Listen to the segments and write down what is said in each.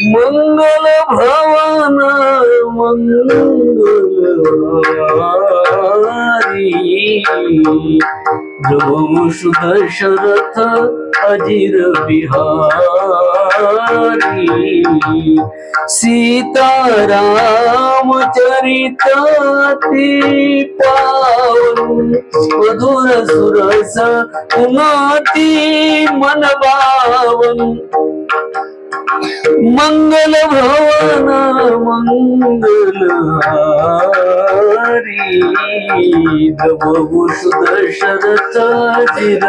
मंगल भवन मंगलहारी प्रभु सुदशरथ अजिर बिहारी सीताराम चरिताती पावन मधुर सुरस उमाती मन बावन मंगल भवन मंगल हारी सुदशरथ चिर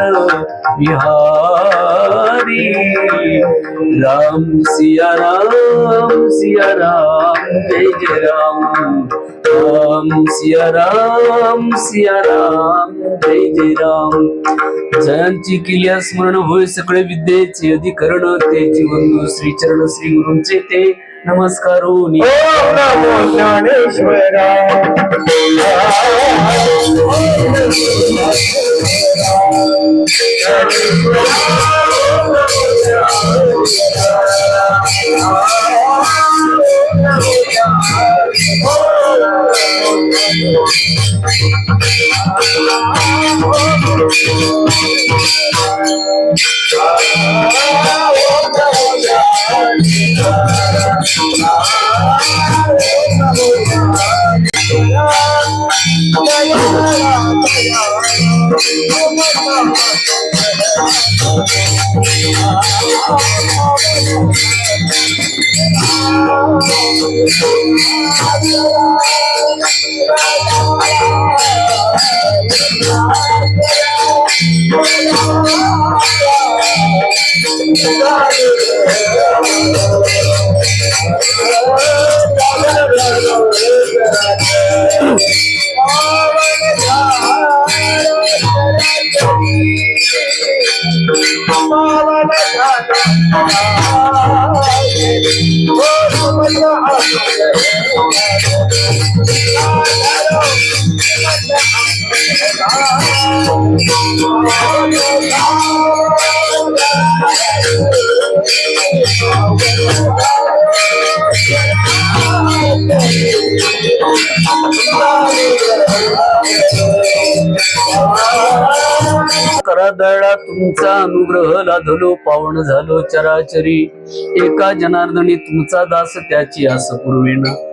राम सिया राम सिया राम जय जय राम राम सिया राम सिया राम। जय जय राम जयांची किल्ल्या स्मरण होय सगळे विद्येचे अधिकरण ते जीवन श्री चरण श्री गुरूंचे ते नमस्कार हो नि- ओम Oh, करादळा तुमचा अनुग्रह लाधलो पावन झालो चराचरी. एका जनार्दनी तुमचा दास त्याची आस पूर्वेना.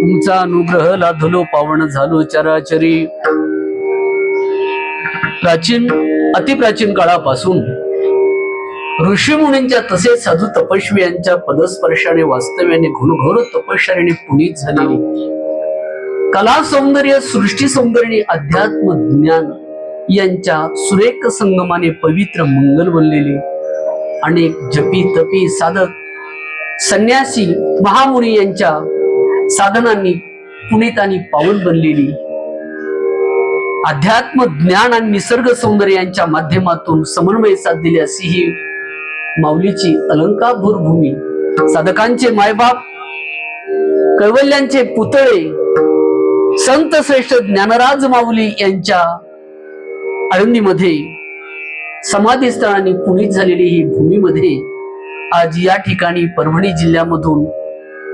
तुमचा अनुग्रह लाधलो पावन झालो चराचरी. प्राचीन अतिप्राचीन काळापासून ऋषीमुनींच्या तसेच साधू तपस्वी यांच्या पदस्पर्शाने वास्तव्याने घुणघोर तपश्चर्याने पुनीत झालेली कला सौंदर्य सृष्टी सौंदर्य अध्यात्म ज्ञान यांच्या सुरेख संगमाने पवित्र मंगल बनलेली. अनेक जपी तपी साधक संन्यासी महामुनी यांच्या साधनांनी पुनीतांनी पावन बनलेली. अध्यात्म ज्ञान आणि निसर्ग सौंदर्य यांच्या माध्यमातून समन्वय साधलेली अशी ही माऊलीची अलंकाभूर भूमी. साधकांचे मायबाप कैवल्यांचे पुतळे संत श्रेष्ठ ज्ञानराज माऊली यांच्या आळंदीमध्ये समाधी स्थळाने पुनीत झालेली ही भूमीमध्ये आज या ठिकाणी परभणी जिल्ह्यामधून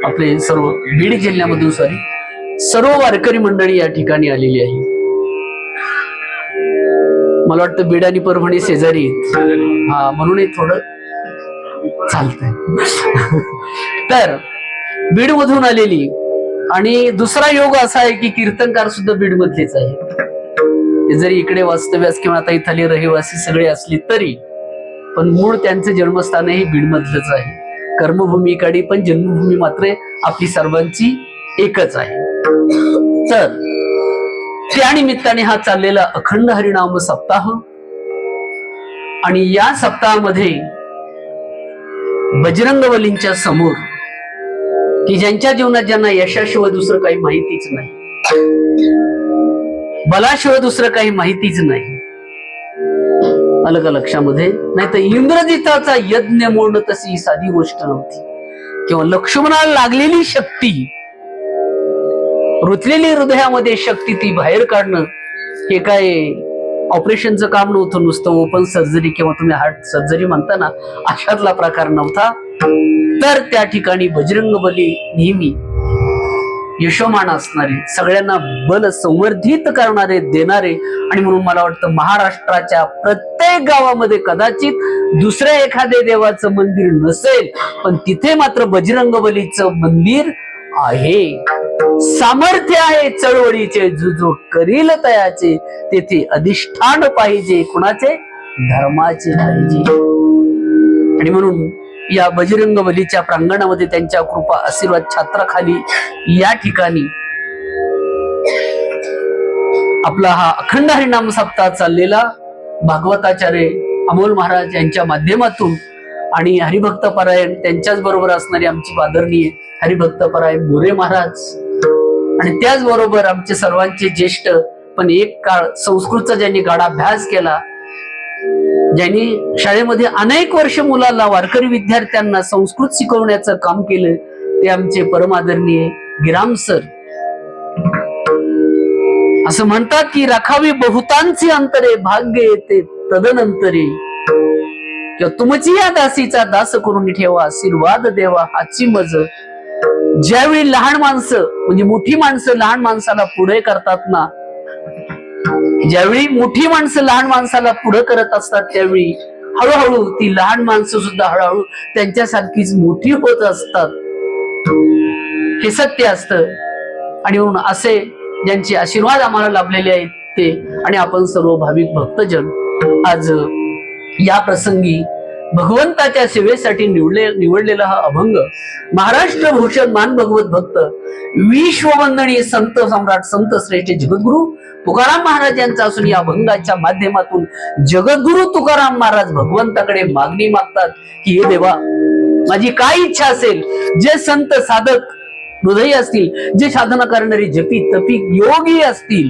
आपले सर्व बीड जिल्ह्यामधून सॉरी सर्व वारकरी मंडळी या ठिकाणी आलेली आहे मला वाटतं बीड आणि परभणी शेजारी हा म्हणून हे थोडं चालतंय. तर बीड मधून आलेली आणि दुसरा योग असा आहे की कीर्तनकार सुद्धा बीड मधलेच आहे जरी इकडे वास्तव्यास किंवा आता इथले रहिवासी सगळे असली तरी पण मूळ त्यांचं जन्मस्थान हे बीडमधलंच आहे. कर्मभूमीकडे पण जन्मभूमी मात्र आपली सर्वांची एकच आहे. तर त्या निमित्ताने हा चाललेला अखंड हरिनाम सप्ताह. आणि या सप्ताहामध्ये बजरंगवलींच्या समोर की ज्यांच्या जीवनात ज्यांना यशाशिवाय दुसरं काही माहितीच नाही बलाशिवाय दुसरं काही माहितीच नाही अलग लक्षामध्ये नाही तर इंद्रजिताचा यज्ञ मोडणं तशी साधी गोष्ट नव्हती. किंवा लक्ष्मणाला लागलेली शक्ती रुतलेली हृदयामध्ये शक्ती ती बाहेर काढणं हे काय ऑपरेशनचं काम नव्हतं नुसतं ओपन सर्जरी किंवा तुम्ही हार्ट सर्जरी म्हणता ना अशातला प्रकार नव्हता. तर त्या ठिकाणी बजरंग बली नेहमी यशोमान असणारे सगळ्यांना बल संवर्धित करणारे देणारे आणि म्हणून मला वाटतं महाराष्ट्राच्या प्रत्येक गावामध्ये कदाचित दुसऱ्या एखाद्या देवाचं मंदिर नसेल पण तिथे मात्र बजरंग बलीचं मंदिर आहे. सामर्थ्य आहे चळवळीचे जुजो करील तयाचे. तेथे अधिष्ठान पाहिजे कुणाचे? धर्माचे पाहिजे. आणि म्हणून या बजरंग बलीच्या प्रांगणामध्ये त्यांच्या कृपा आशीर्वाद छात्राखाली या ठिकाणी आपला हा अखंड हरिनाम सप्ताह चाललेला. भागवताचार्य अमोल महाराज यांच्या माध्यमातून आणि हरिभक्त परायण त्यांच्याच बरोबर असणारी आमची आदरणीय हरिभक्त परायण मोरे महाराज. आणि त्याचबरोबर आमचे सर्वांचे ज्येष्ठ पण एक काळ संस्कृतचा ज्यांनी गाढाभ्यास केला ज्यांनी शाळेमध्ये अनेक वर्ष मुलाला वारकरी विद्यार्थ्यांना संस्कृत शिकवण्याचं काम केलं ते आमचे परमादरणीय गिराम सर. असं म्हणतात की राखावी बहुतांचे अंतरे भाग्य येते तदनंतरे. किंवा तुमची या दासीचा दास करून ठेवा आशीर्वाद देवा हाची मज. ज्यावेळी लहान माणसं म्हणजे मोठी माणसं लहान माणसाला पुढे करतात ना ज्यावेळी मोठी माणसं लहान माणसाला पुढे करत असतात त्यावेळी हळूहळू ती लहान माणसं सुद्धा हळूहळू त्यांच्यासारखीच मोठी होत असतात. हे सत्य असत. आणि म्हणून असे ज्यांचे आशीर्वाद आम्हाला लाभलेले आहेत ते आणि आपण सर्व भाविक भक्तजन आज या प्रसंगी भगवंताच्या सेवेसाठी निवडले निवडलेला हा अभंग महाराष्ट्र भूषण मान भगवत भक्त विश्ववंदनीय संत सम्राट संत श्रेष्ठ जगद्गुरु तुकाराम महाराज यांचा असून या अभंगाच्या माध्यमातून जगद्गुरु तुकाराम महाराज भगवंताकडे मागणी मागतात की हे देवा माझी काय इच्छा असेल जे संत साधक हृदय असतील जे साधना करणारे जपी तपी योगी असतील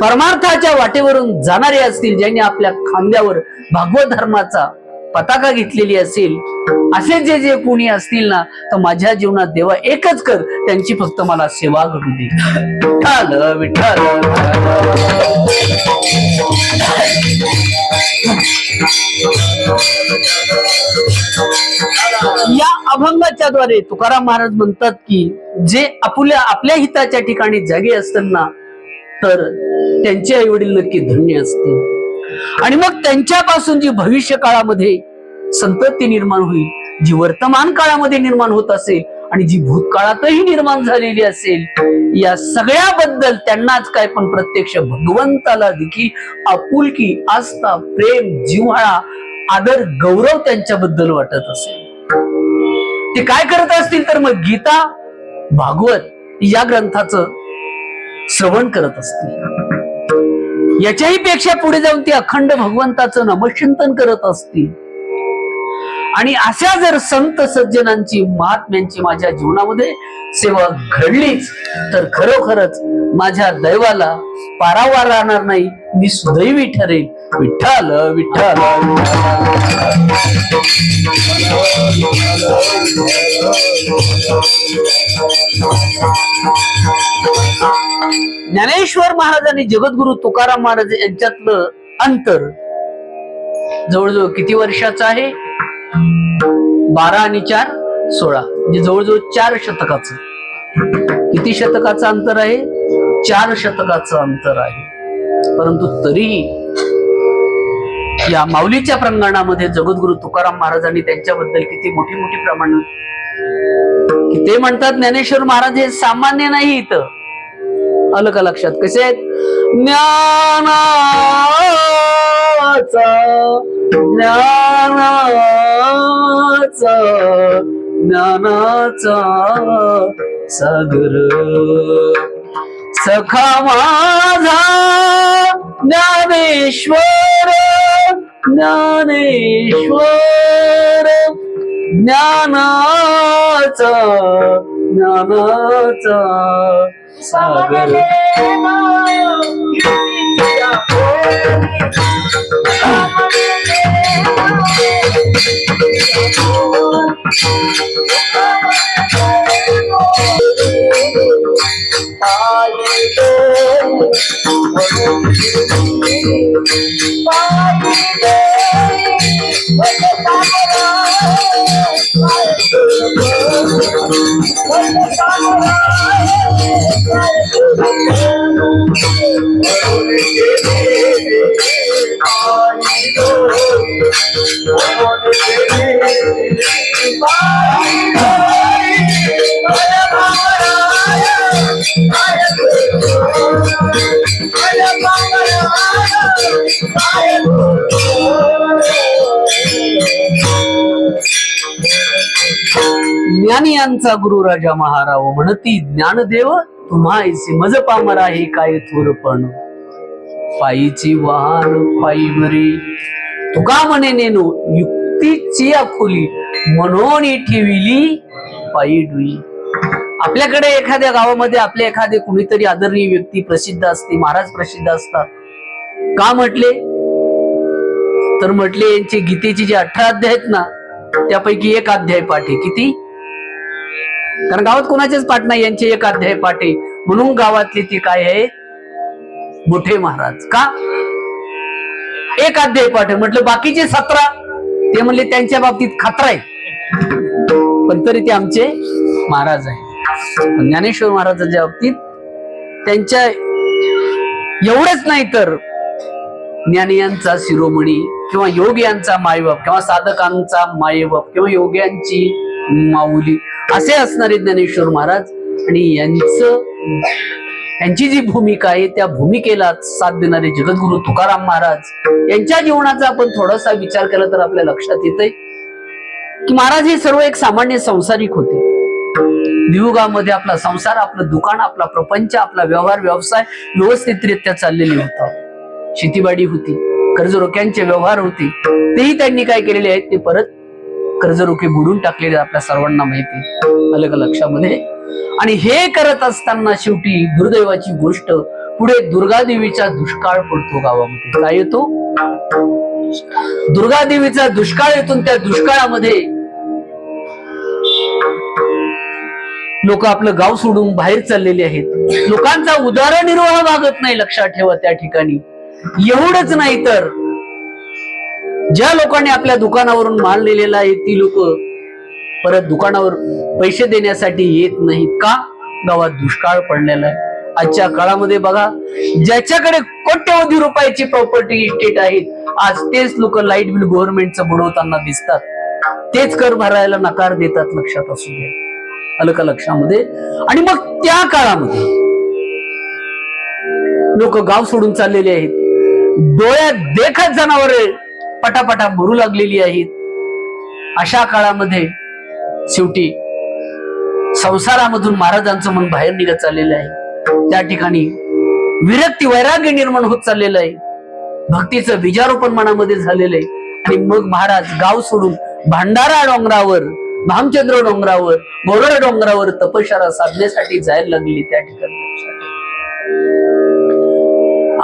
परमार्थाच्या वाटेवरून जाणारे असतील ज्यांनी आपल्या खांद्यावर भागवत धर्माचा पताका घेतलेली असेल असे जे जे कोणी असतील ना तर माझ्या जीवनात देवा एकच कर त्यांची फक्त मला सेवा करू दे. विठ्ठल विठ्ठल. या अभंगाच्या द्वारे तुकाराम महाराज म्हणतात की जे आपल्या आपल्या हिताच्या ठिकाणी जागे असताना तर त्यांचे आई वडील नक्की धन्य असतील. आणि मग त्यांच्यापासून जी भविष्य काळामध्ये संतती निर्माण होईल जी वर्तमान काळामध्ये निर्माण होत असेल आणि जी भूतकाळातही निर्माण झालेली असेल या सगळ्याबद्दल त्यांनाच काय पण प्रत्यक्ष भगवंताला देखील आपुलकी आस्था प्रेम जिव्हाळा आदर गौरव त्यांच्याबद्दल वाटत असेल. ते काय करत असतील तर मग गीता भागवत या ग्रंथाचं श्रवण करत असतील याच्याही पेक्षा पुढे जाऊन ते अखंड भगवंताचं नमचिंतन करत असतील आणि अशा जर संत सज्जनांची महात्म्यांची माझ्या जीवनामध्ये सेवा घडलीच तर खरोखरच माझ्या दैवाला पारावार राहणार नाही. मी सुदैवी ठरेल. विठ्ठल विठ्ठल. ज्ञानेश्वर महाराजांनी जगद्गुरु तुकाराम महाराज यांच्यातलं अंतर जवळजवळ किती वर्षाचं आहे? बारा आणि चार सोळा. म्हणजे जवळजवळ चार शतकाचं. किती शतकाचं अंतर आहे? चार शतकाचं अंतर आहे. परंतु तरीही या माऊलीच्या प्रांगणामध्ये जगद्गुरु तुकाराम महाराजांनी त्यांच्याबद्दल किती मोठी मोठी प्रमाण ते म्हणतात ज्ञानेश्वर महाराज हे सामान्य नाही इथं. आलं का लक्षात. कसे आहेत? ज्ञानाचा ज्ञानाचा ज्ञानाचा सागर. सखा माझा ज्ञानेश्वर ज्ञानेश्वर ज्ञानाचा ज्ञानाचा सागर. ज्ञानी यांचा गुरु राजा महाराव म्हणती ज्ञानदेव तुम्हा मज पामरा हे काय थोरपण पायीची वाहन पायीवरी तुका म्हणे नेनो युक्तीची अखोली म्हणून ठेविली पायी डुई. आपल्याकडे एखाद्या गावामध्ये आपले एखादे कुणीतरी आदरणीय व्यक्ती प्रसिद्ध असते महाराज प्रसिद्ध असतात. का म्हटले? तर म्हटले यांचे गीतेचे जे अठरा अध्याय आहेत ना त्यापैकी एक अध्याय पाठ आहे. किती? कारण गावात कोणाचेच पाठ नाही यांचे एक अध्याय पाठ आहे. म्हणून गावातले ते काय आहे? मोठे महाराज. का? एक अध्याय पाठ आहे. म्हटलं बाकीचे सतरा ते म्हणले त्यांच्या बाबतीत खतरा आहे. पण तरी ते आमचे महाराज आहे ज्ञानेश्वर महाराजांच्या बाबतीत त्यांच्या एवढेच नाही तर ज्ञानियांचा शिरोमणी किंवा योग यांचा मायबाप किंवा साधकांचा मायबाप किंवा योग्यांची माऊली असे असणारे ज्ञानेश्वर महाराज आणि यांचं यांची जी भूमिका आहे त्या भूमिकेला साथ देणारे जगद्गुरु तुकाराम महाराज यांच्या जीवनाचा आपण थोडासा विचार केला तर आपल्या लक्षात येतंय की महाराज हे सर्व एक सामान्य संसारिक होते. दिवगामध्ये आपला संसार आपलं दुकान आपला प्रपंच आपला व्यवहार व्यवसाय व्यवस्थितरित्या चाललेले होता. शेतीबाडी होती कर्जरोख्यांचे व्यवहार होते. तेही त्यांनी काय केलेले आहेत ते परत कर्जरोखे बुडून टाकलेले आपल्या सर्वांना माहिती अलग लक्षामध्ये. आणि हे करत असताना शेवटी दुर्दैवाची गोष्ट पुढे दुर्गादेवीचा दुष्काळ पडतो गावामध्ये. काय येतो? दुर्गादेवीचा दुष्काळ येतून त्या दुष्काळामध्ये लोक आपलं गाव सोडून बाहेर चाललेले आहेत. लोकांचा उदारनिर्वाह मागत नाही लक्षात ठेवा त्या ठिकाणी. एवढंच नाही तर ज्या लोकांनी आपल्या दुकानावरून माल नेलेला आहे ती लोक परत दुकानावर पैसे देण्यासाठी येत नाहीत का? गावात दुष्काळ पडलेला आहे. आजच्या काळामध्ये बघा ज्याच्याकडे कोट्यवधी रुपयाची प्रॉपर्टी इस्टेट आहेत आज तेच लोक लाइट बिल गव्हर्नमेंटचं बुडवताना दिसतात. तेच कर भरायला नकार देतात लक्षात असू द्या. आलं का लक्षामध्ये? आणि मग त्या काळामध्ये लोक गाव सोडून चाललेले आहेत. डोळ्यात देखत जनावर पटापटा मरू लागलेली आहेत. अशा काळामध्ये शेवटी संसारामधून महाराजांचं मन बाहेर निघत चाललेलं आहे. त्या ठिकाणी विरक्ती वैराग्य निर्माण होत चाललेलं आहे. भक्तीचं बीजारोपण मनामध्ये झालेलं आहे. आणि मग महाराज गाव सोडून भांडारा डोंगरावर भामचंद्र डोंगरावर गोरळ डोंगरावर तपशारा साधण्यासाठी जायला लागली त्या ठिकाणी.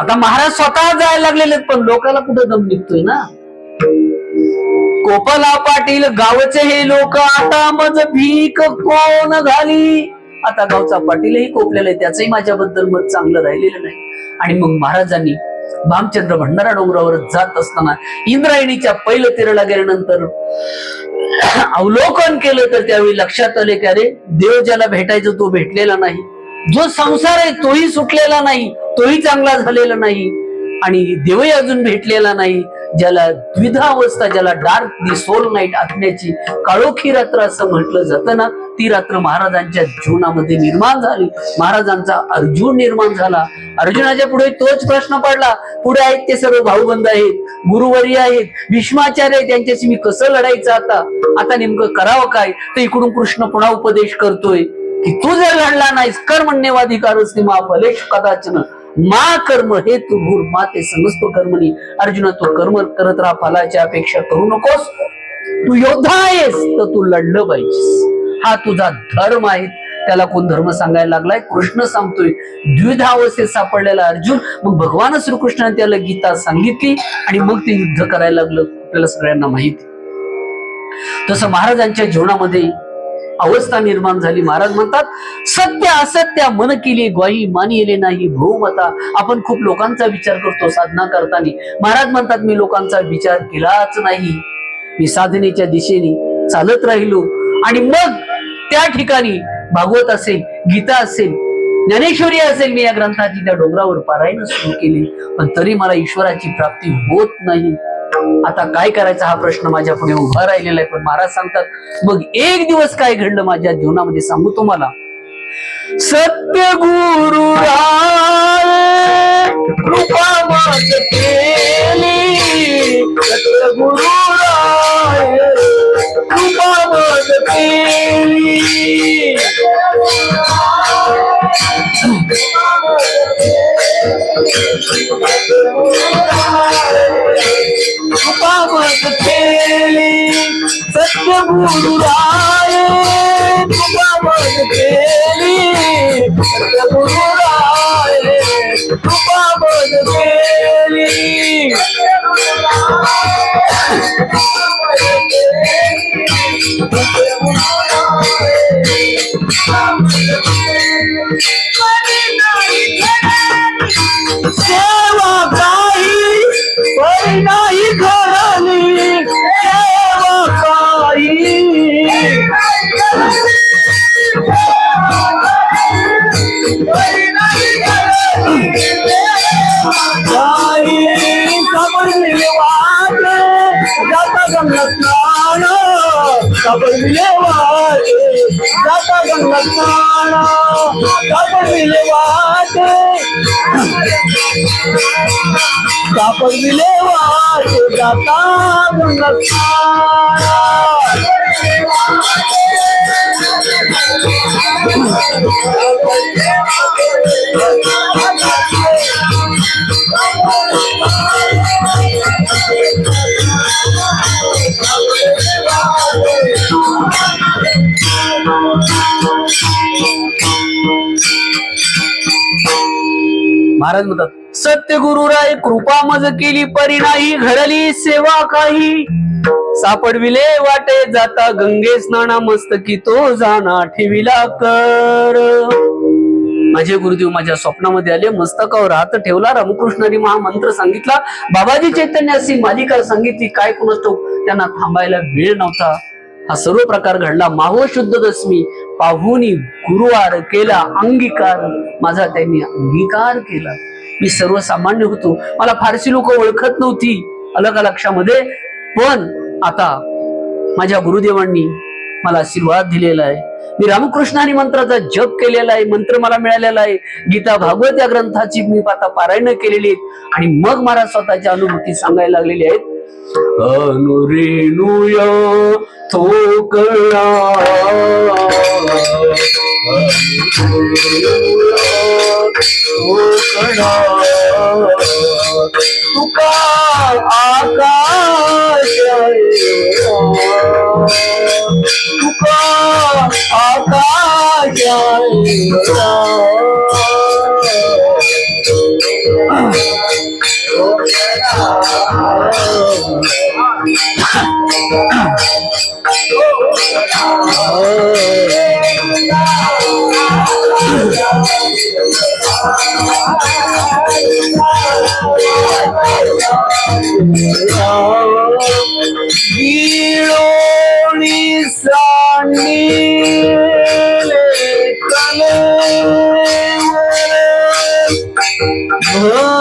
आता महाराज स्वतः जायला लागलेले आहेत, पण लोकांना कुठं दम निघतोय ना? गोपाला पाटील गावचे हे लोक आता मज भीक कोण घाली? आता गावचा पाटीलही कोपलेला आहे त्याचंही माझ्याबद्दल मत चांगलं राहिलेलं नाही. आणि मग महाराजांनी भामचंद्र भंडारा डोंगरावर जात असताना इंद्रायणीच्या पहिलं तिरला गेल्यानंतर अवलोकन केलं तर त्यावेळी लक्षात आले की अरे देव ज्याला भेटायचं तो भेटलेला नाही. जो संसार आहे तोही सुटलेला नाही तोही चांगला झालेला नाही. आणि देवही अजून भेटलेला नाही. ज्याला द्विधा अवस्था ज्याला डार्क दी सोल नाईट आखण्याची काळोखी रात्र असं म्हटलं जातं ना ती रात्र महाराजांच्या जीवनामध्ये निर्माण झाली. महाराजांचा अर्जुन निर्माण झाला. अर्जुनाच्या पुढे तोच प्रश्न पडला. पुढे आहेत ते सर्व भाऊबंद आहेत गुरुवर्य आहेत भीष्माचार्य त्यांच्याशी मी कसं लढायचं आता? आता नेमकं करावं काय? तर इकडून कृष्ण पुन्हा उपदेश करतोय की तू जर लढला नाहीस कर कर्मण्यवाधिकारच मा फलेश कदाचन. मा कर्म हे तू भूर मा ते समजतो कर्मणी अर्जुना तू कर्म करत राहा फलाची अपेक्षा करू नकोस. तू योद्धा आहेस तर तू लढलं पाहिजेस. हा तुझा धर्म आहे. त्याला कोण धर्म सांगायला लागलाय? कृष्ण सांगतोय. द्विधा अवस्थेत सापडलेला अर्जुन मग भगवान श्रीकृष्णाने त्याला गीता सांगितली आणि मग ते युद्ध करायला लागलं. आपल्याला सगळ्यांना माहिती. तसं महाराजांच्या जीवनामध्ये अवस्था निर्माण झाली. महाराज म्हणतात सत्य असत्य मन केली ग्वाही मानिले नाही बहुमता आपण खूप लोकांचा विचार करतो साधना करताना. महाराज म्हणतात मी लोकांचा विचार केलाच नाही. मी साधनेच्या दिशेने चालत राहिलो. आणि मग त्या ठिकाणी भागवत असेल गीता असेल ज्ञानेश्वरी असेल मी या ग्रंथाची त्या डोंगरावर पारायण सुरू केली. पण तरी मला ईश्वराची प्राप्ती होत नाही. आता काय करायचा हा प्रश्न माझ्या पुढे उभा राहिलेला आहे पण महाराज सांगतात मग एक दिवस काय घडलं माझ्या जीवनामध्ये सांगू तुम्हाला? सत्य गुरु सत्य गुरु केली. सत्य केली. सेवा काही परी नाही घडली कापड विलेवाट स्नान समजले जाता महाराज म्हणतात सत्य गुरुराय कृपा मज केली परी नाही घडली सेवा काही. सापडविले वाटे जाता गंगे स्नाना मस्तकी तो जाना ठेविला कर. माझे गुरुदेव माझ्या स्वप्नामध्ये आले मस्तकावर हात ठेवला रामकृष्णारी महामंत्र सांगितला. बाबाजी चैतन्यासी मालिका सांगितली काय कुणास ठाऊक त्यांना थांबायला वेळ नव्हता. हा सर्व प्रकार घडला. माहो शुद्ध दशमी पाहुनी गुरुवार केला अंगीकार माझा त्यांनी अंगीकार केला. मी सर्वसामान्य होतो. मला फारशी लोक ओळखत नव्हती अलग लक्षामध्ये. पण आता माझ्या गुरुदेवांनी मला आशीर्वाद दिलेला आहे. मी रामकृष्णानी मंत्राचा जप केलेला आहे मंत्र मला मिळालेला आहे. गीता भागवत या ग्रंथाची मी आता पारायण केलेली आहेत आणि मग मला स्वतःच्या अनुभूती सांगायला लागलेली आहेत. अनुरेणुया थोकळा. थोकळा तुका आकाश तुका आकाश गिळोणी Oh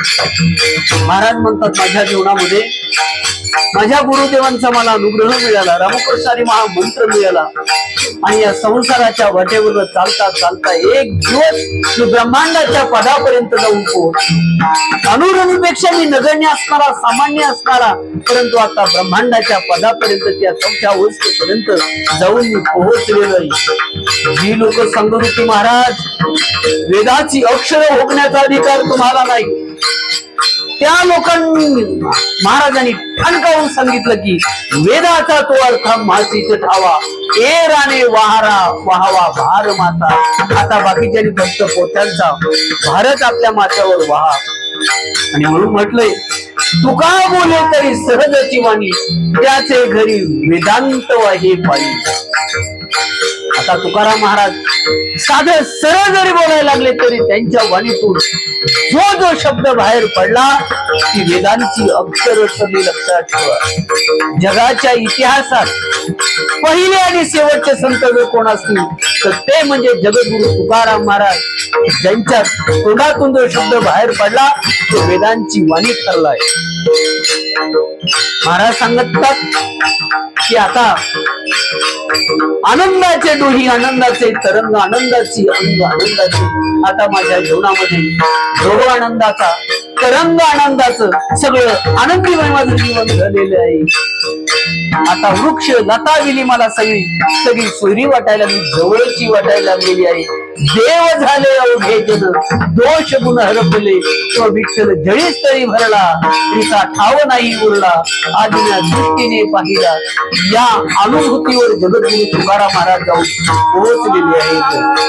महाराज म्हणतात माझ्या जीवनामध्ये माझ्या गुरुदेवांचा मला अनुग्रह मिळाला रामकृष्णारी महामंत्र मिळाला आणि या संसाराच्या वाटेवर चालता चालता एक दिवस मी ब्रह्मांडाच्या पदापर्यंत जाऊन पोहोच अनुरवीपेक्षा मी नगण्य असणारा सामान्य असणारा परंतु आता ब्रह्मांडाच्या पदापर्यंत त्या चौथ्या अवस्थेपर्यंत जाऊन मी पोहोचलेलो आहे. जी लोक सांगत होती महाराज वेदाची अक्षर भोगण्याचा अधिकार तुम्हाला नाही. त्या लोकांनी महाराजांनी ठणकावून सांगितलं की वेदाचा तो अर्थ मासीच ठावा. ए राणे वाहारा वाहावा भार माता. आता बाकीच्यांनी फक्त पोत्यांचा भारत आपल्या माथ्यावर वाहा. आणि म्हणून म्हटलंय तुका बोले तरी सहजची वाणी त्याचे घरी वेदांत वाहे पाहिजे आता तुकाराम महाराज साधे सरळ जरी बोलायला लागले तरी त्यांच्या वाणीतून जो जो शब्द बाहेर पडला ती वेदांची अक्षर तुम्ही लक्षात ठेवा. जगाच्या इतिहासात पहिले आणि शेवटचे संत जर कोण असतील तर ते म्हणजे जगद्गुरु तुकाराम महाराज. ज्यांच्या तोंडातून जो शब्द बाहेर पडला तो वेदांची वाणी ठरलाय. महाराज सांगतात की आता आनंदाचे डोही आनंदाचे तरंग आनंदाची अंग आनंदाची. आता माझ्या जीवनामध्ये डोह आनंदाचा तरंग आनंदाचं सगळं आनंदीमय माझं जीवन झालेलं आहे. आता वृक्ष लता गेली मला सगळी सगळी सोयरी वाटायला मी जवळची वाटायला लागलेली आहे. देव झाले अवघे जन दोष गुण हरपले. तो विठ्ठल जळीच तरी भरला तिचा ठाव नाही उरला. आदिना दृष्टीने पाहिला या अनुभूतीवर जगद्गुरु तुकाराम महाराज जाऊन पोहोचलेले आहेत.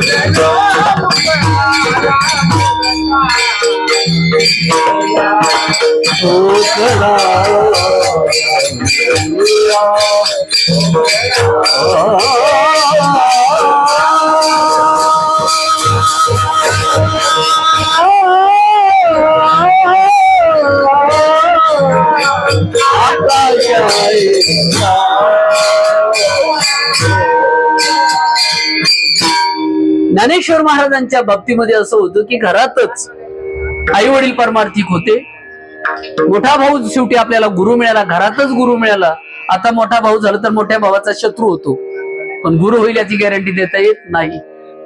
आणि ज्ञानेश्वर महाराजांच्या बाबतीमध्ये असं होतं की घरातच आई वडील परमार्थिक होते. मोठा भाऊ शेवटी आपल्याला गुरु मिळाला घरातच गुरु मिळाला. आता मोठा भाऊ झाला तर मोठ्या भावाचा शत्रू होतो. पण गुरु होईल याची गॅरंटी देता येत नाही.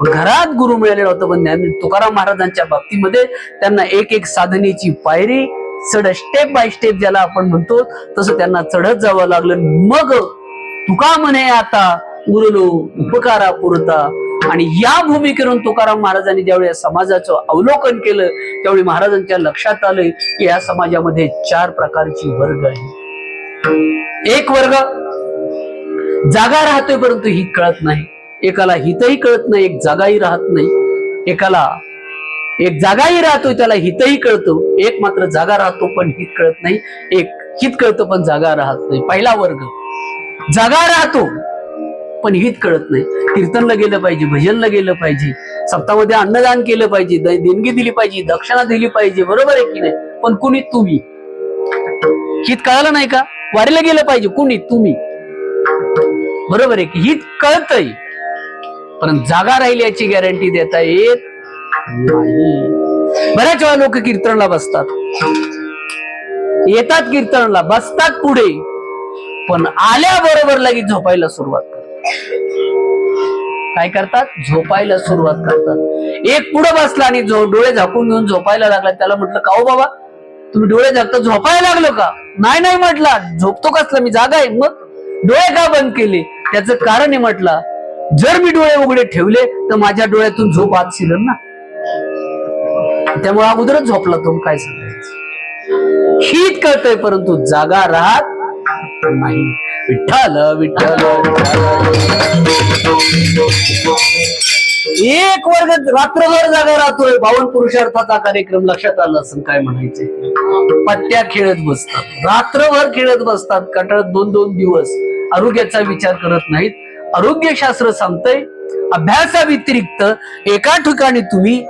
घरात गुरु मिळालेला होतं पण ज्ञान तुकाराम महाराजांच्या बाबतीमध्ये त्यांना एक एक साधनेची पायरी चढ स्टेप बाय स्टेप ज्याला आपण म्हणतो तसं त्यांना चढत जावं लागलं. मग तुका म्हणे आता उरलो उपकारा पुरता आणि या भूमिकेवरून तुकाराम महाराजांनी ज्यावेळी या समाजाचं अवलोकन केलं त्यावेळी महाराजांच्या लक्षात आलं की या समाजामध्ये चार प्रकारची वर्ग आहे एक वर्ग जागा राहतोय परंतु ही कळत नाही. एकाला हितही कळत नाही एक जागाही राहत नाही. एकाला एक जागाही राहतोय त्याला हितही कळतो. एक मात्र जागा राहतो पण हित कळत नाही. एक हित कळतं पण जागा राहत नाही. पहिला वर्ग जागा राहतो. पण हित कळत नाही. कीर्तनला गेलं पाहिजे भजनला गेलं पाहिजे सप्तामध्ये अन्नदान केलं पाहिजे देणगी दिली पाहिजे दक्षिणा दिली पाहिजे बरोबर आहे की नाही? पण कुणी तुम्ही? हित कळालं नाही का? वारीला गेलं पाहिजे कुणी? तुम्ही. बरोबर आहे की? हित कळतय. पण जागा राहील याची गॅरंटी देता येत नाही. बऱ्याच वेळा लोक कीर्तनला बसतात. येतात कीर्तनला बसतात पुढे. पण आल्याबरोबर लगेच झोपायला सुरुवात काय करतात? झोपायला सुरुवात करतात. एक पुढे बसला आणि जो डोळे झाकून घेऊन झोपायला लागला. त्याला म्हटलं का हो बाबा? तुम्ही डोळे झाकता झोपायला लागलो का? नाही नाही म्हटला. झोपतो कसला? मी जागा आहे. मग डोळे का बंद केले? त्याचं कारण आहे म्हटलं जर मी डोळे उघडे ठेवले तर माझ्या डोळ्यातून झोप आत शिरल ना. त्यामुळे अगोदरच झोपला तो काय सांगायचं? शीत कळतंय परंतु जागा राहत नाही. विठ्ठल विठ्ठल विठ्ठल. एक वर्ग रात्रभर जागा राहतोय. बावन पुरुषार्थाचा कार्यक्रम लक्षात आला असं काय म्हणायचे पत्त्या खेळत बसतात. रात्रभर खेळत बसतात. कटळत दोन दोन दिवस आरोग्याचा विचार करत नाहीत. आरोग्यशास्त्र सांगतंय अभ्यासा व्यतिरिक्त एका ठिकाणी तुम्ही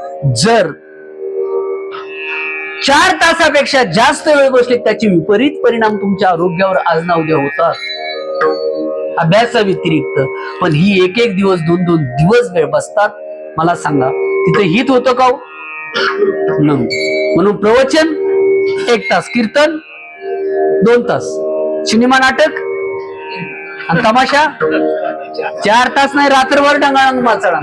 जर चार तासापेक्षा जास्त वेळ बसले त्याचे विपरीत परिणाम तुमच्या आरोग्यावर आज ना उद्या होतात. अभ्यासा व्यतिरिक्त पण ही एक एक दिवस दोन दोन दिवस वेळ बसतात. मला सांगा तिथे हित होतं का हो? म्हणून प्रवचन एक तास कीर्तन दोन तास. सिनेमा नाटक आणि तमाशा? चार तास नाही रात्रभर डांगाळांग माचळा